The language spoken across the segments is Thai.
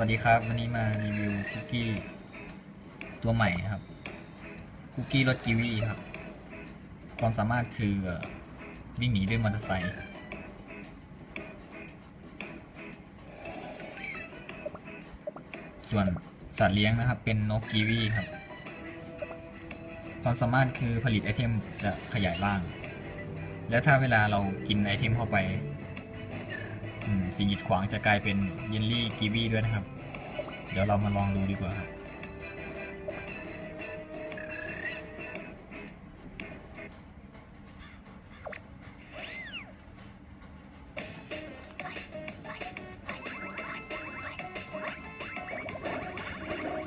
วัสดีครับ วันนี้มารีวิวคุกกี้ตัวใหม่นะครับ คุกกี้รสกีวีครับ ความสามารถคือวิ่งหนีด้วยมอเตอร์ไซค์ส่วนสัตว์เลี้ยงนะครับ เป็นนกกีวีครับ ความสามารถคือผลิตไอเทมจะขยายร่าง แล้วถ้าเวลาเรากินไอเทมเข้าไปสิ่งกีดขวางจะกลายเป็นเยลลี่กีวีด้วยนะครับ ดี๋ยวเรามาลองดูดีกว่าครับ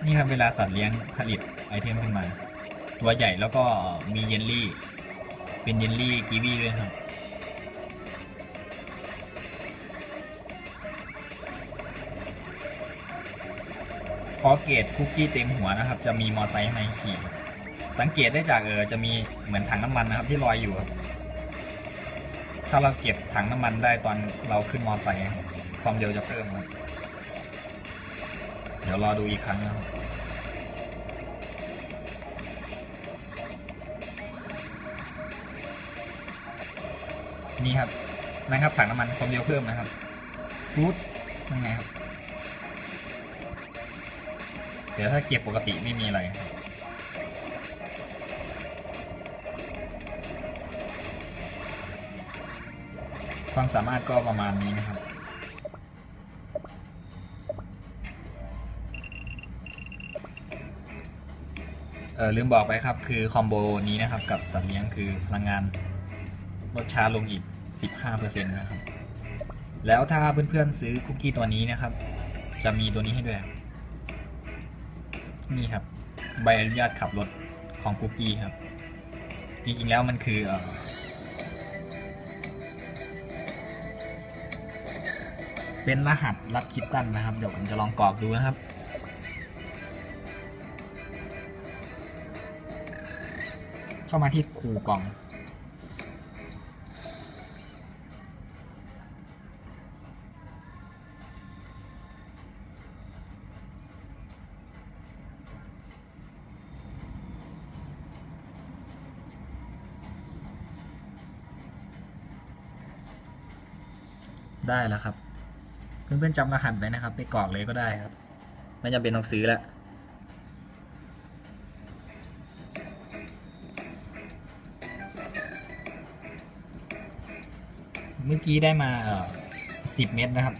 นี่ครับเวลาสัตว์เลี้ยงผลิตไอเทมขึ้นมา ตัวใหญ่แล้วก็มีเยลลี่ เป็นเยลลี่กีวีด้วยครับ พอเกตคุกกี้เต็มหัวนะครับ จะมีมอไซค์ให้ขี่ สังเกตได้จากเออจะมีเหมือนถังน้ำมันนะครับ ที่ลอยอยู่ ถ้าเราเก็บถังน้ำมันได้ตอนเราขึ้นมอไซค์ครับความเร็วจะเพิ่มเดี๋ยวรอดูอีกครั้งนะครับนี่ครับนะครับถังน้ำมันความเร็วเพิ่มนะครับฟูดยังไงครับ เดี๋ยวถ้าเก็บปกติไม่มีอะไร ความสามารถก็ประมาณนี้นะครับเออลืมบอกไปครับคือคอมโบนี้นะครับกับสัตว์เลี้ยงคือพลังงานลดช้าลงอีก 15%นะครับ แล้วถ้าเพื่อนๆซื้อคุกกี้ตัวนี้นะครับ จะมีตัวนี้ให้ด้วย นี่ครับ ใบอนุญาตขับรถของกุกกี้ครับ จริงๆแล้วมันคือเออเป็นรหัสลับคิดตันนะครับ เดี๋ยวผมจะลองกรอกดูนะครับเข้ามาที่คูกล่อง ได้แล้วครับ เพื่อนๆจำรหัสไว้นะครับ ไปกรอกเลยก็ได้ครับ ไม่จำเป็นต้องซื้อละเมื่อกี้ได้มาสิบเม็ดนะครับ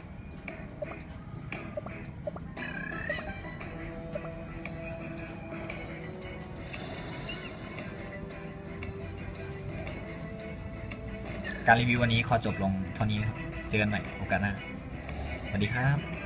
การรีวิววันนี้ขอจบลงเท่านี้ครับ เจอกันใหม่โอกาสหน้า สวัสดีครับ